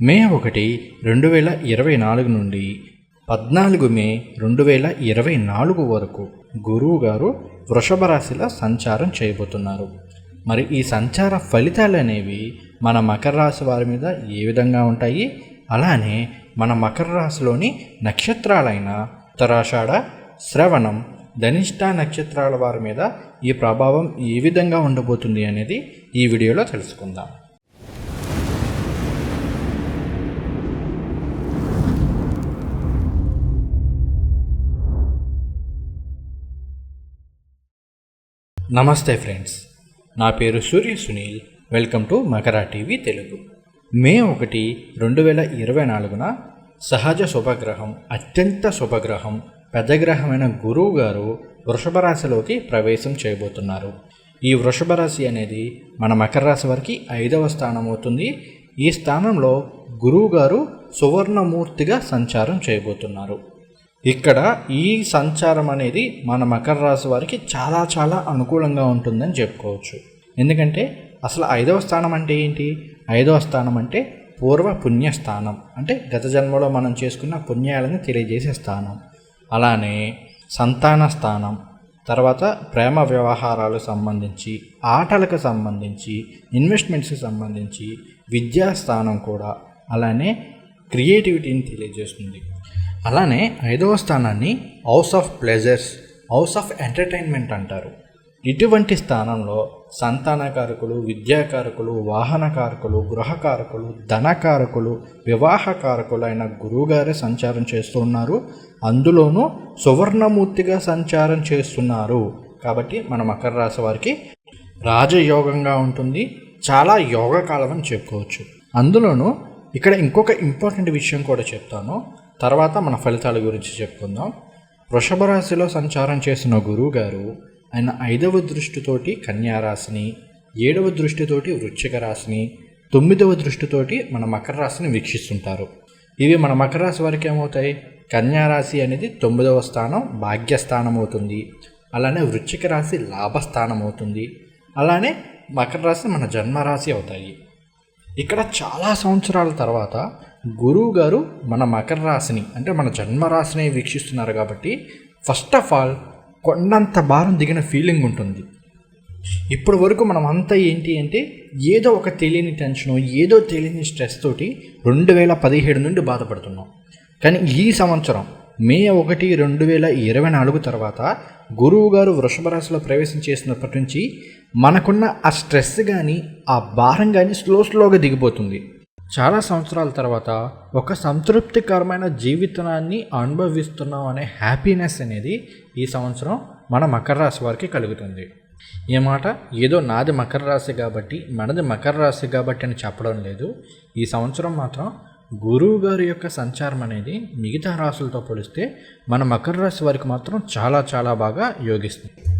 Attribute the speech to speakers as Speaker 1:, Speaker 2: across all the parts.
Speaker 1: మే ఒకటి రెండు వేల ఇరవై నాలుగు నుండి పద్నాలుగు మే రెండు వేల ఇరవై నాలుగు వరకు గురువు గారు వృషభ రాశిలో సంచారం చేయబోతున్నారు. మరి ఈ సంచార ఫలితాలు అనేవి మన మకర రాశి వారి మీద ఏ విధంగా ఉంటాయి? అలానే మన మకర రాశిలోని నక్షత్రాలైన ఉత్తరాషాఢ శ్రవణం ధనిష్ట నక్షత్రాల వారి మీద ఈ ప్రభావం ఏ విధంగా ఉండబోతుంది అనేది ఈ వీడియోలో తెలుసుకుందాం. నమస్తే ఫ్రెండ్స్. నా పేరు Surya Sunil. Welcome to Makara TV Telugu. May ఒకటి రెండు వేల ఇరవై నాలుగున సహజ శుభగ్రహం అత్యంత శుభగ్రహం పెద్ద గ్రహమైన గురువు గారు వృషభ రాశిలోకి ప్రవేశం చేయబోతున్నారు. ఈ వృషభ రాశి అనేది మన మకర రాశి వారికి ఐదవ స్థానం అవుతుంది. ఈ స్థానంలో గురువు గారు సువర్ణమూర్తిగా సంచారం చేయబోతున్నారు. ఇక్కడ ఈ సంచారం అనేది మన మకర రాశి వారికి చాలా చాలా అనుకూలంగా ఉంటుందని చెప్పుకోవచ్చు. ఎందుకంటే అసలు ఐదవ స్థానం అంటే ఏంటి? ఐదవ స్థానం అంటే పూర్వ పుణ్యస్థానం అంటే గత జన్మలో మనం చేసుకున్న పుణ్యాలను తెలియజేసే స్థానం. అలానే సంతాన స్థానం. తర్వాత ప్రేమ వ్యవహారాలకు సంబంధించి ఆటలకు సంబంధించి ఇన్వెస్ట్మెంట్స్కి సంబంధించి విద్యా స్థానం కూడా. అలానే క్రియేటివిటీని తెలియజేస్తుంది. అలానే ఐదవ స్థానాన్ని house of pleasures house of entertainment అంటారు. ఇటువంటి స్థానంలో సంతానకారకులు విద్యాకారకులు వాహనకారకులు గృహకారకులు ధనకారకులు వివాహకారకులైన గురువుగారే సంచారం చేస్తున్నారు అందులోనూ సువర్ణమూర్తిగా సంచారం చేస్తున్నారు. కాబట్టి మన మకర రాశి వారికి రాజయోగంగా ఉంటుంది. చాలా యోగకాలం అని చెప్పుకోవచ్చు. అందులోనూ ఇక్కడ ఇంకొక ఇంపార్టెంట్ విషయం కూడా చెప్తాను. తర్వాత మన ఫలితాల గురించి చెప్పుకుందాం. వృషభ రాశిలో సంచారం చేసిన గురువు గారు ఆయన ఐదవ దృష్టితోటి కన్యారాశిని ఏడవ దృష్టితోటి వృశ్చిక రాశిని తొమ్మిదవ దృష్టితోటి మన మకర రాశిని వీక్షిస్తుంటారు. ఇవి మన మకర రాశి వారికి ఏమవుతాయి? కన్యారాశి అనేది తొమ్మిదవ స్థానం భాగ్యస్థానం అవుతుంది అలానే వృశ్చిక రాశి లాభస్థానం అవుతుంది అలానే మకర రాశి మన జన్మరాశి అవుతాయి. ఇక్కడ చాలా సంవత్సరాల తర్వాత గురువు గారు మన మకర రాశిని అంటే మన జన్మరాశిని వీక్షిస్తున్నారు కాబట్టి ఫస్ట్ ఆఫ్ ఆల్ కొండంత భారం దిగిన ఫీలింగ్ ఉంటుంది. ఇప్పటి వరకు మనం అంతా ఏంటి అంటే ఏదో ఒక తెలియని టెన్షన్ ఏదో తెలియని స్ట్రెస్ తోటి రెండు వేల పదిహేడు నుండి బాధపడుతున్నాం. కానీ ఈ సంవత్సరం మే ఒకటి రెండు వేల ఇరవై నాలుగు తర్వాత గురువు గారు వృషభ రాశిలో ప్రవేశం చేసినప్పటి నుంచి మనకున్న ఆ స్ట్రెస్ కానీ ఆ భారం కానీ స్లో స్లోగా దిగిపోతుంది. చాలా సంవత్సరాల తర్వాత ఒక సంతృప్తికరమైన జీవితాన్ని అనుభవిస్తున్నాం అనే హ్యాపీనెస్ అనేది ఈ సంవత్సరం మన మకర రాశి వారికి కలుగుతుంది. ఈ మాట ఏదో నాది మకర రాశి కాబట్టి మనది మకర రాశి కాబట్టి అని చెప్పడం లేదు. ఈ సంవత్సరం మాత్రం గురువు గారి యొక్క సంచారం అనేది మిగతా రాశులతో పోలిస్తే మన మకర రాశి వారికి మాత్రం చాలా చాలా బాగా యోగిస్తుంది.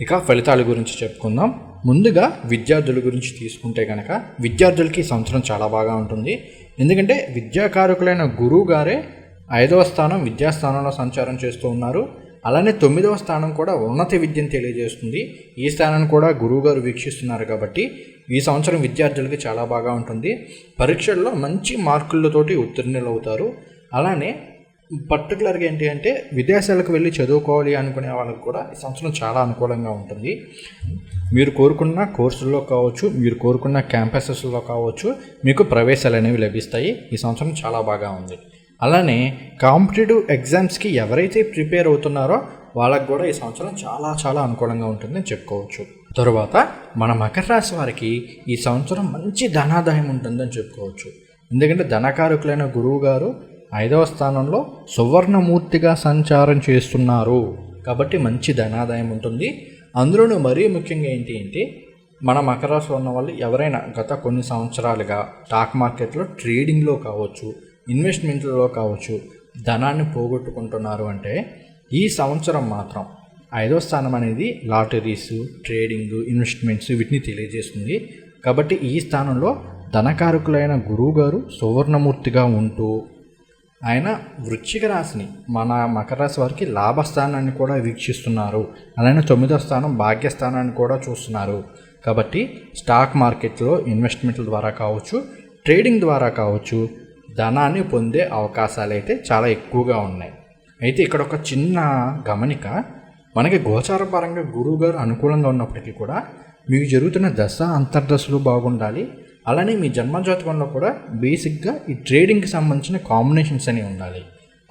Speaker 1: ఇక ఫలితాల గురించి చెప్పుకుందాం. ముందుగా విద్యార్థుల గురించి తీసుకుంటే కనుక విద్యార్థులకి ఈ సంవత్సరం చాలా బాగా ఉంటుంది. ఎందుకంటే విద్యాకారకులైన గురువు గారే ఐదవ స్థానం విద్యాస్థానంలో సంచారం చేస్తూ ఉన్నారు. అలానే తొమ్మిదవ స్థానం కూడా ఉన్నత విద్యను తెలియజేస్తుంది. ఈ స్థానాన్ని కూడా గురువుగారు వీక్షిస్తున్నారు కాబట్టి ఈ సంవత్సరం విద్యార్థులకి చాలా బాగా ఉంటుంది. పరీక్షల్లో మంచి మార్కులతోటి ఉత్తీర్ణులు అవుతారు అలానే పర్టికులర్గా ఏంటి అంటే విదేశాలకు వెళ్ళి చదువుకోవాలి అనుకునే వాళ్ళకి కూడా ఈ సంవత్సరం చాలా అనుకూలంగా ఉంటుంది. మీరు కోరుకున్న కోర్సుల్లో కావచ్చు మీరు కోరుకున్న క్యాంపసెస్లో కావచ్చు మీకు ప్రవేశాలు అనేవి లభిస్తాయి. ఈ సంవత్సరం చాలా బాగా ఉంది. అలానే కాంపిటేటివ్ ఎగ్జామ్స్కి ఎవరైతే ప్రిపేర్ అవుతున్నారో వాళ్ళకు కూడా ఈ సంవత్సరం చాలా చాలా అనుకూలంగా ఉంటుందని చెప్పుకోవచ్చు. తరువాత మన మకర రాశి వారికి ఈ సంవత్సరం మంచి ధనాదాయం ఉంటుందని చెప్పుకోవచ్చు. ఎందుకంటే ధనకారకులైన గురువు గారు ఐదవ స్థానంలో సువర్ణమూర్తిగా సంచారం చేస్తున్నారు. కాబట్టి మంచి ధనాదాయం ఉంటుంది. అందులోనూ మరీ ముఖ్యంగా ఏంటి అంటే మన మకర రాశిలో ఉన్న వాళ్ళు ఎవరైనా గత కొన్ని సంవత్సరాలుగా స్టాక్ మార్కెట్లో ట్రేడింగ్లో కావచ్చు ఇన్వెస్ట్మెంట్లలో కావచ్చు ధనాన్ని పోగొట్టుకుంటున్నారు అంటే ఈ సంవత్సరం మాత్రం ఐదో స్థానం అనేది లాటరీస్ ట్రేడింగ్ ఇన్వెస్ట్మెంట్స్ వీటిని తెలియజేస్తుంది. కాబట్టి ఈ స్థానంలో ధనకారకులైన గురువుగారు సువర్ణమూర్తిగా ఉంటూ ఆయన వృశ్చిక రాశిని మన మకర రాశి వారికి లాభస్థానాన్ని కూడా వీక్షిస్తున్నారు. అలానే తొమ్మిదో స్థానం భాగ్యస్థానాన్ని కూడా చూస్తున్నారు. కాబట్టి స్టాక్ మార్కెట్లో ఇన్వెస్ట్మెంట్ల ద్వారా కావచ్చు ట్రేడింగ్ ద్వారా కావచ్చు ధనాన్ని పొందే అవకాశాలు అయితే చాలా ఎక్కువగా ఉన్నాయి. అయితే ఇక్కడ ఒక చిన్న గమనిక మనకి గోచార పరంగా గురువు గారు అనుకూలంగా ఉన్నప్పటికీ కూడా మీకు జరుగుతున్న దశ అంతర్దశలు బాగుండాలి అలానే మీ జన్మజాతకంలో కూడా బేసిక్గా ఈ ట్రేడింగ్కి సంబంధించిన కాంబినేషన్స్ అనేవి ఉండాలి.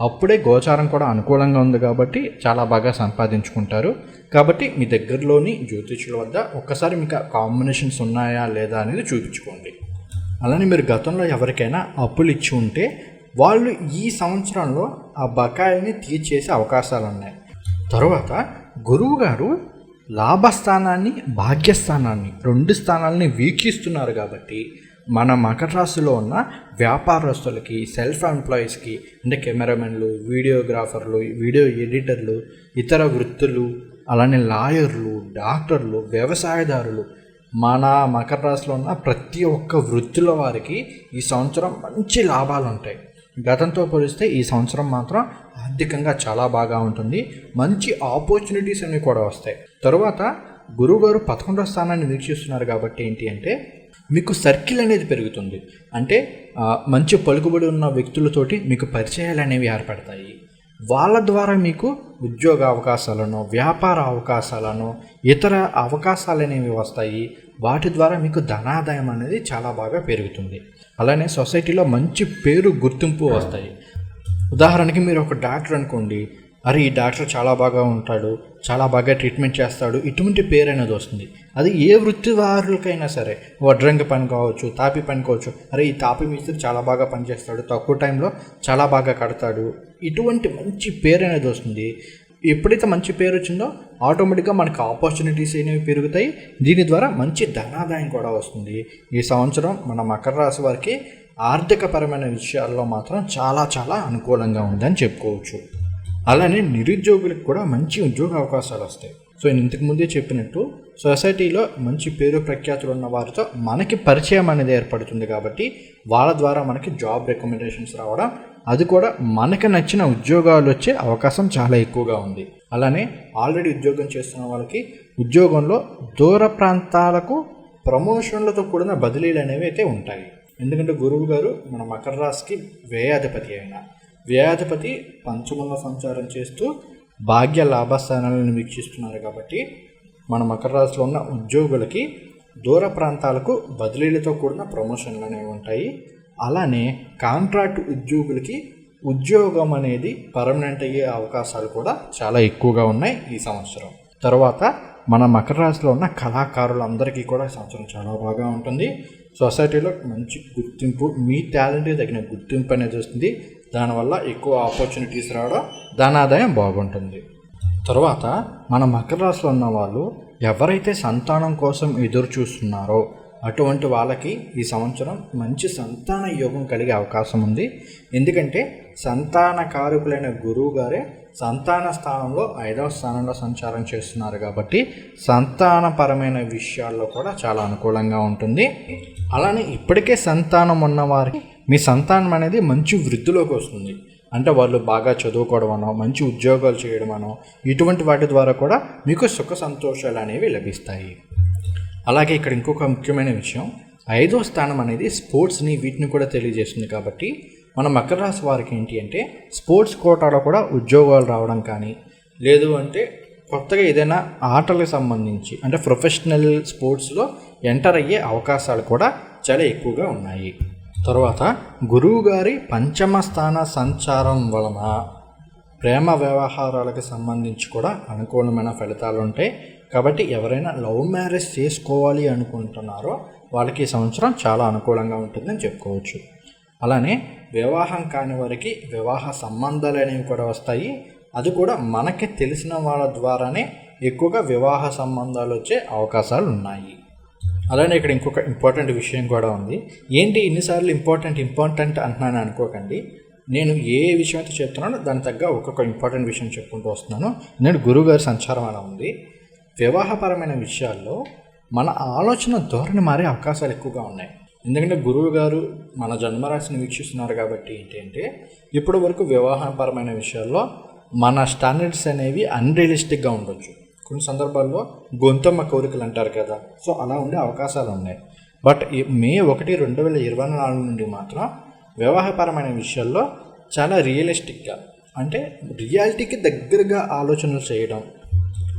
Speaker 1: అప్పుడే గోచారం కూడా అనుకూలంగా ఉంది కాబట్టి చాలా బాగా సంపాదించుకుంటారు. కాబట్టి మీ దగ్గరలోని జ్యోతిష్యుల వద్ద ఒక్కసారి మీకు కాంబినేషన్స్ ఉన్నాయా లేదా అనేది చూపించుకోండి. అలానే మీరు గతంలో ఎవరికైనా అప్పులు ఇచ్చి ఉంటే వాళ్ళు ఈ సంవత్సరంలో ఆ బకాయిని తీర్చేసే అవకాశాలు ఉన్నాయి తరువాత గురువు గారు లాభస్థానాన్ని భాగ్యస్థానాన్ని రెండు స్థానాలని వీక్షిస్తున్నారు కాబట్టి మన మకర రాశిలో ఉన్న వ్యాపారస్తులకి సెల్ఫ్ ఎంప్లాయీస్కి అంటే కెమెరామెన్లు వీడియోగ్రాఫర్లు వీడియో ఎడిటర్లు ఇతర వృత్తులు అలానే లాయర్లు డాక్టర్లు వ్యవసాయదారులు మన మకర రాశిలో ఉన్న ప్రతి ఒక్క వృత్తుల వారికి ఈ సంవత్సరం మంచి లాభాలు ఉంటాయి. గతంతో పోలిస్తే ఈ సంవత్సరం మాత్రం ఆర్థికంగా చాలా బాగా ఉంటుంది. మంచి ఆపర్చునిటీస్ అన్నీ కూడా వస్తాయి. తరువాత గురువుగారు పదకొండవ స్థానాన్ని వీక్షిస్తున్నారు కాబట్టి ఏంటి అంటే మీకు సర్కిల్ అనేది పెరుగుతుంది. అంటే మంచి పలుకుబడి ఉన్న వ్యక్తులతోటి మీకు పరిచయాలు అనేవి ఏర్పడతాయి. వాళ్ళ ద్వారా మీకు ఉద్యోగ అవకాశాలను వ్యాపార అవకాశాలను ఇతర అవకాశాలు అనేవి వస్తాయి. వాటి ద్వారా మీకు ధనాదాయం అనేది చాలా బాగా పెరుగుతుంది. అలానే సొసైటీలో మంచి పేరు గుర్తింపు వస్తాయి. ఉదాహరణకి మీరు ఒక డాక్టర్ అనుకోండి అరే ఈ డాక్టర్ చాలా బాగా ఉంటాడు చాలా బాగా ట్రీట్మెంట్ చేస్తాడు ఇటువంటి పేరు అనేది వస్తుంది. అది ఏ వృత్తి వారులకైనా సరే వడ్రంగి పని కావచ్చు తాపి పని కావచ్చు అరే ఈ తాపి మిస్త్రి చాలా బాగా పనిచేస్తాడు తక్కువ టైంలో చాలా బాగా కడతాడు ఇటువంటి మంచి పేరు అనేది వస్తుంది. ఎప్పుడైతే మంచి పేరు వచ్చిందో ఆటోమేటిక్గా మనకు ఆపర్చునిటీస్ అనేవి పెరుగుతాయి దీని ద్వారా మంచి ధనాదాయం కూడా వస్తుంది. ఈ సంవత్సరం మన మకర రాశి వారికి ఆర్థికపరమైన విషయాల్లో మాత్రం చాలా చాలా అనుకూలంగా ఉందని చెప్పుకోవచ్చు. అలానే నిరుద్యోగులకు కూడా మంచి ఉద్యోగ అవకాశాలు వస్తాయి. సో నేను ఇంతకు ముందే చెప్పినట్టు సొసైటీలో మంచి పేరు ప్రఖ్యాతులు ఉన్న వారితో మనకి పరిచయం అనేది ఏర్పడుతుంది కాబట్టి వాళ్ళ ద్వారా మనకి జాబ్ రికమెండేషన్స్ రావడం అది కూడా మనకి నచ్చిన ఉద్యోగాలు వచ్చే అవకాశం చాలా ఎక్కువగా ఉంది. అలానే ఆల్రెడీ ఉద్యోగం చేస్తున్న వాళ్ళకి ఉద్యోగంలో దూర ప్రాంతాలకు ప్రమోషన్లతో కూడిన బదిలీలు అనేవి అయితే ఉంటాయి. ఎందుకంటే గురువు గారు మన మకర రాశికి వ్యయాధిపతి అయినా వ్యాధిపతి పంచమంలో సంచారం చేస్తూ భాగ్య లాభస్థానాలను వీక్షిస్తున్నారు కాబట్టి మన మకర రాశిలో ఉన్న ఉద్యోగులకి దూర ప్రాంతాలకు బదిలీలతో కూడిన ప్రమోషన్లు అనేవి ఉంటాయి. అలానే కాంట్రాక్ట్ ఉద్యోగులకి ఉద్యోగం అనేది పర్మనెంట్ అయ్యే అవకాశాలు కూడా చాలా ఎక్కువగా ఉన్నాయి ఈ సంవత్సరం. తర్వాత మన మకర రాశిలో ఉన్న కళాకారులందరికీ కూడా ఈ సంవత్సరం చాలా బాగా ఉంటుంది. సొసైటీలో మంచి గుర్తింపు మీ టాలెంట్కి తగిన గుర్తింపు అనేది వస్తుంది. దానివల్ల ఎక్కువ ఆపర్చునిటీస్ రావడం ధనాదాయం బాగుంటుంది. తర్వాత మన మకర రాశిలో ఉన్న వాళ్ళు ఎవరైతే సంతానం కోసం ఎదురు చూస్తున్నారో అటువంటి వాళ్ళకి ఈ సంవత్సరం మంచి సంతాన యోగం కలిగే అవకాశం ఉంది. ఎందుకంటే సంతాన కారకులైన గురువు గారే సంతాన స్థానంలో ఐదవ స్థానంలో సంచారం చేస్తున్నారు కాబట్టి సంతానపరమైన విషయాల్లో కూడా చాలా అనుకూలంగా ఉంటుంది. అలానే ఇప్పటికే సంతానం ఉన్నవారికి మీ సంతానం అనేది మంచి వృద్ధిలోకి వస్తుంది. అంటే వాళ్ళు బాగా చదువుకోవడం అనో మంచి ఉద్యోగాలు చేయడమనో ఇటువంటి వాటి ద్వారా కూడా మీకు సుఖ సంతోషాలు అనేవి లభిస్తాయి. అలాగే ఇక్కడ ఇంకొక ముఖ్యమైన విషయం ఐదో స్థానం అనేది స్పోర్ట్స్ని వీటిని కూడా తెలియజేస్తుంది కాబట్టి మన మకర రాశి వారికి ఏంటి అంటే స్పోర్ట్స్ కోటాలో కూడా ఉద్యోగాలు రావడం కానీ లేదు అంటే కొత్తగా ఏదైనా ఆటలకు సంబంధించి అంటే ప్రొఫెషనల్ స్పోర్ట్స్లో ఎంటర్ అయ్యే అవకాశాలు కూడా చాలా ఎక్కువగా ఉన్నాయి. తర్వాత గురువు గారి పంచమ స్థాన సంచారం వలన ప్రేమ వ్యవహారాలకు సంబంధించి కూడా అనుకూలమైన ఫలితాలు ఉంటాయి. కాబట్టి ఎవరైనా లవ్ మ్యారేజ్ చేసుకోవాలి అనుకుంటున్నారో వాళ్ళకి ఈ సంవత్సరం చాలా అనుకూలంగా ఉంటుందని చెప్పుకోవచ్చు. అలానే వివాహం కాని వారికి వివాహ సంబంధాలు అనేవి కూడా వస్తాయి. అది కూడా మనకి తెలిసిన వాళ్ళ ద్వారానే ఎక్కువగా వివాహ సంబంధాలు వచ్చే అవకాశాలు ఉన్నాయి. అలానే ఇక్కడ ఇంకొక ఇంపార్టెంట్ విషయం కూడా ఉంది. ఏంటి ఇన్నిసార్లు ఇంపార్టెంట్ ఇంపార్టెంట్ అంటున్నాను అనుకోకండి. నేను ఏ విషయం అయితే చెప్తున్నానో దాని తగ్గ ఒక్కొక్క ఇంపార్టెంట్ విషయం చెప్పుకుంటూ వస్తున్నాను. నేను గురువుగారి సంచారం అలా ఉంది. వివాహపరమైన విషయాల్లో మన ఆలోచన ధోరణి మారే అవకాశాలు ఎక్కువగా ఉన్నాయి. ఎందుకంటే గురువు గారు మన జన్మరాశిని వీక్షిస్తున్నారు కాబట్టి ఏంటంటే ఇప్పటి వరకు వివాహపరమైన విషయాల్లో మన స్టాండర్డ్స్ అనేవి అన్రియలిస్టిక్గా ఉండొచ్చు. కొన్ని సందర్భాల్లో గొంతమ్మ కోరికలు అంటారు కదా. సో అలా ఉండే అవకాశాలు ఉన్నాయి. బట్ మే ఒకటి రెండు వేల ఇరవై నాలుగు నుండి మాత్రం వివాహపరమైన విషయాల్లో చాలా రియలిస్టిక్గా అంటే రియాలిటీకి దగ్గరగా ఆలోచనలు చేయడం.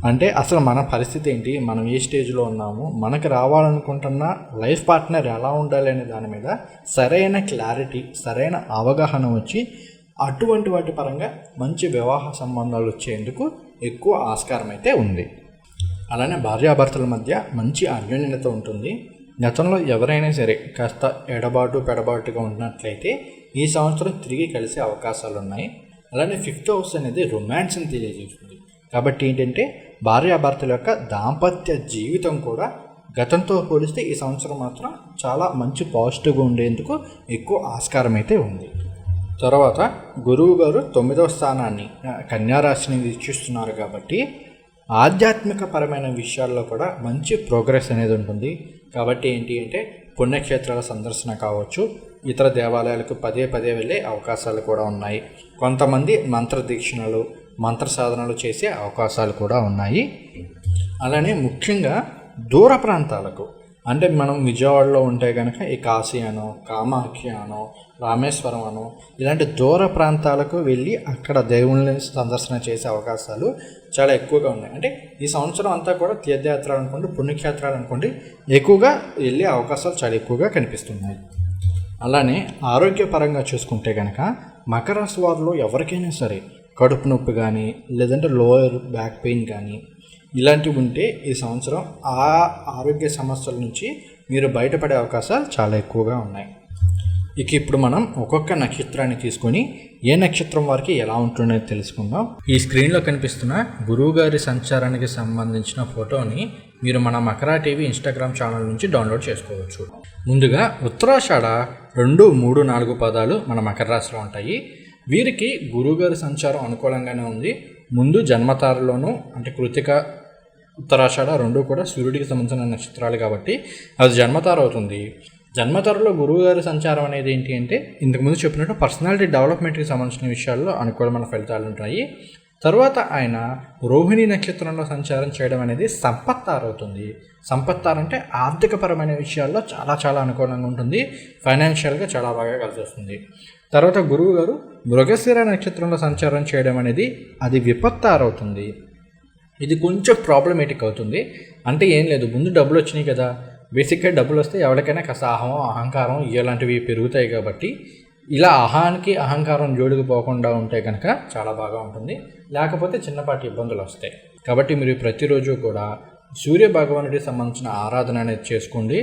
Speaker 1: అంటే అసలు మన పరిస్థితి ఏంటి? మనం ఏ స్టేజ్లో ఉన్నాము? మనకు రావాలనుకుంటున్న లైఫ్ పార్ట్నర్ ఎలా ఉండాలి అనే దాని మీద సరైన క్లారిటీ సరైన అవగాహన వచ్చి అటువంటి వాటి పరంగా మంచి వివాహ సంబంధాలు వచ్చేందుకు ఎక్కువ ఆస్కారం అయితే ఉంది. అలానే భార్యాభర్తల మధ్య మంచి అన్యోన్యత ఉంటుంది. గతంలో ఎవరైనా సరే కాస్త ఎడబాటు పెడబాటుగా ఉన్నట్లయితే ఈ సంవత్సరం తిరిగి కలిసే అవకాశాలు ఉన్నాయి అలానే ఫిఫ్త్ హౌస్ అనేది రొమాన్స్ని తెలియజేస్తుంది. కాబట్టి ఏంటంటే భార్యాభర్తల యొక్క దాంపత్య జీవితం కూడా గతంతో పోలిస్తే ఈ సంవత్సరం మాత్రం చాలా మంచి పాజిటివ్గా ఉండేందుకు ఎక్కువ ఆస్కారం అయితే ఉంది. తర్వాత గురువు గారు తొమ్మిదవ స్థానాన్ని కన్యారాశిని వీక్షిస్తున్నారు కాబట్టి ఆధ్యాత్మిక పరమైన విషయాల్లో కూడా మంచి ప్రోగ్రెస్ అనేది ఉంటుంది. కాబట్టి ఏంటి అంటే పుణ్యక్షేత్రాల సందర్శన కావచ్చు ఇతర దేవాలయాలకు పదే పదే వెళ్ళే అవకాశాలు కూడా ఉన్నాయి. కొంతమంది మంత్ర దీక్షణలు మంత్ర సాధనలు చేసే అవకాశాలు కూడా ఉన్నాయి. అలానే ముఖ్యంగా దూర ప్రాంతాలకు అంటే మనం విజయవాడలో ఉంటే కనుక ఈ కాశీ అనో కామాఖ్య అనో రామేశ్వరం అనో ఇలాంటి దూర ప్రాంతాలకు వెళ్ళి అక్కడ దేవుళ్ళని సందర్శన చేసే అవకాశాలు చాలా ఎక్కువగా ఉన్నాయి. అంటే ఈ సంవత్సరం అంతా కూడా తీర్థయాత్రలు అనుకోండి పుణ్యక్షేత్రాలు అనుకోండి ఎక్కువగా వెళ్ళే అవకాశాలు చాలా ఎక్కువగా కనిపిస్తున్నాయి. అలానే ఆరోగ్యపరంగా చూసుకుంటే కనుక మకర వారిలో ఎవరికైనా సరే కడుపు నొప్పి కానీ లేదంటే లోయర్ బ్యాక్ పెయిన్ కానీ ఇలాంటివి ఉంటే ఈ సంవత్సరం ఆ ఆరోగ్య సమస్యల నుంచి మీరు బయటపడే అవకాశాలు చాలా ఎక్కువగా ఉన్నాయి. ఇక ఇప్పుడు మనం ఒక్కొక్క నక్షత్రాన్ని తీసుకొని ఏ నక్షత్రం వారికి ఎలా ఉంటుందో తెలుసుకుందాం. ఈ స్క్రీన్లో కనిపిస్తున్న గురువు గారి సంచారానికి సంబంధించిన ఫోటోని మీరు మన మకరా టీవీ ఇన్స్టాగ్రామ్ ఛానల్ నుంచి డౌన్లోడ్ చేసుకోవచ్చు. ముందుగా ఉత్తరాషాఢ రెండు మూడు నాలుగు పదాలు మన మకర రాశిలో ఉంటాయి. వీరికి గురువుగారి సంచారం అనుకూలంగానే ఉంది. ముందు జన్మతారలోనూ అంటే కృతిక ఉత్తరాషాఢ రెండు కూడా సూర్యుడికి సంబంధించిన నక్షత్రాలు కాబట్టి అది జన్మతార అవుతుంది జన్మతారలో గురువు గారి సంచారం అనేది ఏంటి అంటే ఇంతకుముందు చెప్పినట్టు పర్సనాలిటీ డెవలప్మెంట్కి సంబంధించిన విషయాల్లో అనుకూలమైన ఫలితాలు ఉంటాయి. తర్వాత ఆయన రోహిణి నక్షత్రంలో సంచారం చేయడం అనేది సంపత్తారవుతుంది. అవుతుంది అంటే ఆర్థికపరమైన విషయాల్లో చాలా చాలా అనుకూలంగా ఉంటుంది. ఫైనాన్షియల్గా చాలా బాగా కలిసి వస్తుంది. తర్వాత గురువు గారు మృగశిర నక్షత్రంలో సంచారం చేయడం అనేది అది విపత్తారవుతుంది. ఇది కొంచెం ప్రాబ్లమేటిక్ అవుతుంది. అంటే ఏం లేదు ముందు డబ్బులు వచ్చినాయి కదా. బేసిక్గా డబ్బులు వస్తే ఎవరికైనా కాస్త అహం అహంకారం ఇలాంటివి పెరుగుతాయి కాబట్టి ఇలా అహానికి అహంకారం జోడికి పోకుండా ఉంటే కనుక చాలా బాగా ఉంటుంది. లేకపోతే చిన్నపాటి ఇబ్బందులు వస్తాయి. కాబట్టి మీరు ప్రతిరోజు కూడా సూర్య భగవానుడికి సంబంధించిన ఆరాధన అనేది చేసుకోండి.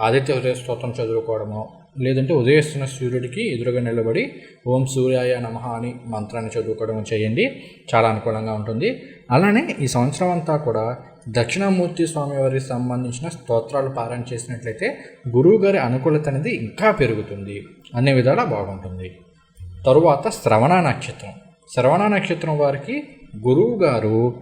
Speaker 1: ఆదిత్య హృదయ స్తోత్రం చదువుకోవడము లేదంటే ఉదయిస్తున్న సూర్యుడికి ఎదురుగా నిలబడి ఓం సూర్యాయ నమః అని మంత్రాన్ని చదువుకోవడం చేయండి. చాలా అనుకూలంగా ఉంటుంది. అలానే ఈ సంవత్సరం అంతా కూడా దక్షిణామూర్తి స్వామి వారికి సంబంధించిన స్తోత్రాలు పారాయణ చేసినట్లయితే గురువు గారి అనుకూలత అనేది ఇంకా పెరుగుతుంది. అన్ని విధాలా బాగుంటుంది. తరువాత శ్రవణ నక్షత్రం. శ్రవణ నక్షత్రం వారికి గురువు గారు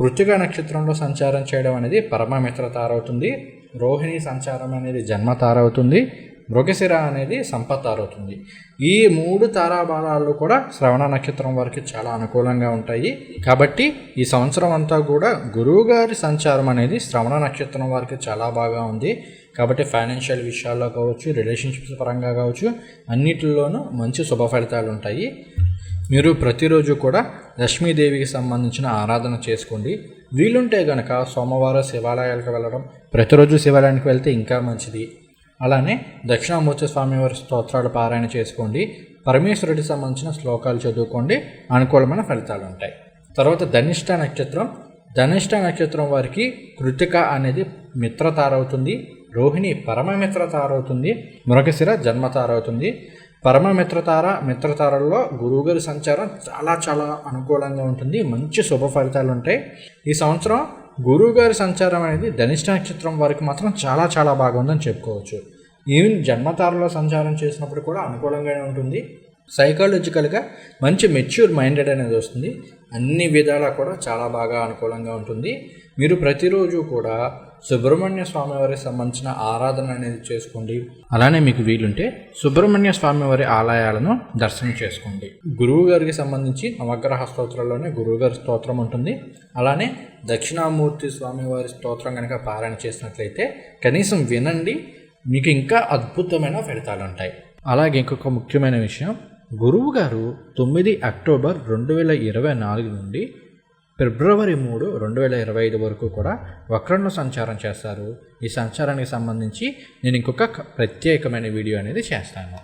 Speaker 1: కృతిక నక్షత్రంలో సంచారం చేయడం అనేది పరమమిత్ర తారవుతుంది రోహిణి సంచారం అనేది జన్మ తారవుతుంది మృగశిర అనేది సంపత్తారవుతుంది ఈ మూడు తారాబలాలు కూడా శ్రవణ నక్షత్రం వారికి చాలా అనుకూలంగా ఉంటాయి. కాబట్టి ఈ సంవత్సరం అంతా కూడా గురువు గారి సంచారం అనేది శ్రవణ నక్షత్రం వారికి చాలా బాగా ఉంది. కాబట్టి ఫైనాన్షియల్ విషయాల్లో కావచ్చు రిలేషన్షిప్స్ పరంగా కావచ్చు అన్నిటిలోనూ మంచి శుభ ఫలితాలు ఉంటాయి. మీరు ప్రతిరోజు కూడా లక్ష్మీదేవికి సంబంధించిన ఆరాధన చేసుకోండి. వీలుంటే గనక సోమవారం శివాలయాలకు వెళ్ళడం ప్రతిరోజు శివాలయానికి వెళ్తే ఇంకా మంచిది. అలానే దక్షిణామూర్తి స్వామివారి స్తోత్రాలు పారాయణ చేసుకోండి. పరమేశ్వరుడికి సంబంధించిన శ్లోకాలు చదువుకోండి. అనుకూలమైన ఫలితాలు ఉంటాయి. తర్వాత ధనిష్ట నక్షత్రం. ధనిష్ట నక్షత్రం వారికి కృతిక అనేది మిత్రతారవుతుంది. రోహిణి పరమమిత్రతారవుతుంది. మృగశిర జన్మతారవుతుంది. పరమమిత్రతార మిత్రతారల్లో గురువుగారి సంచారం చాలా చాలా అనుకూలంగా ఉంటుంది. మంచి శుభ ఫలితాలు ఉంటాయి. ఈ సంవత్సరం గురువుగారి సంచారం అనేది ధనిష్ట నక్షత్రం వరకు మాత్రం చాలా చాలా బాగుందని చెప్పుకోవచ్చు. ఈవెన్ జన్మతారలో సంచారం చేసినప్పుడు కూడా అనుకూలంగానే ఉంటుంది. సైకాలజికల్గా మంచి మెచ్యూర్ మైండెడ్ అనేది వస్తుంది. అన్ని విధాలా కూడా చాలా బాగా అనుకూలంగా ఉంటుంది. మీరు ప్రతిరోజు కూడా సుబ్రహ్మణ్య స్వామి వారికి సంబంధించిన ఆరాధన అనేది చేసుకోండి. అలానే మీకు వీలుంటే సుబ్రహ్మణ్య స్వామి వారి ఆలయాలను దర్శనం చేసుకోండి. గురువు గారికి సంబంధించి నవగ్రహ స్తోత్రంలోనే గురువు గారి స్తోత్రం ఉంటుంది. అలానే దక్షిణామూర్తి స్వామివారి స్తోత్రం కనుక పారాయణ చేసినట్లయితే కనీసం వినండి మీకు ఇంకా అద్భుతమైన ఫలితాలు ఉంటాయి. అలాగే ఇంకొక ముఖ్యమైన విషయం గురువు గారు తొమ్మిది అక్టోబర్ రెండు వేల ఇరవై నాలుగు నుండి ఫిబ్రవరి మూడు రెండు వేల ఇరవై ఐదు వరకు కూడా వక్రంలో సంచారం చేస్తారు. ఈ సంచారానికి సంబంధించి నేను ఇంకొక ప్రత్యేకమైన వీడియో అనేది చేస్తాను.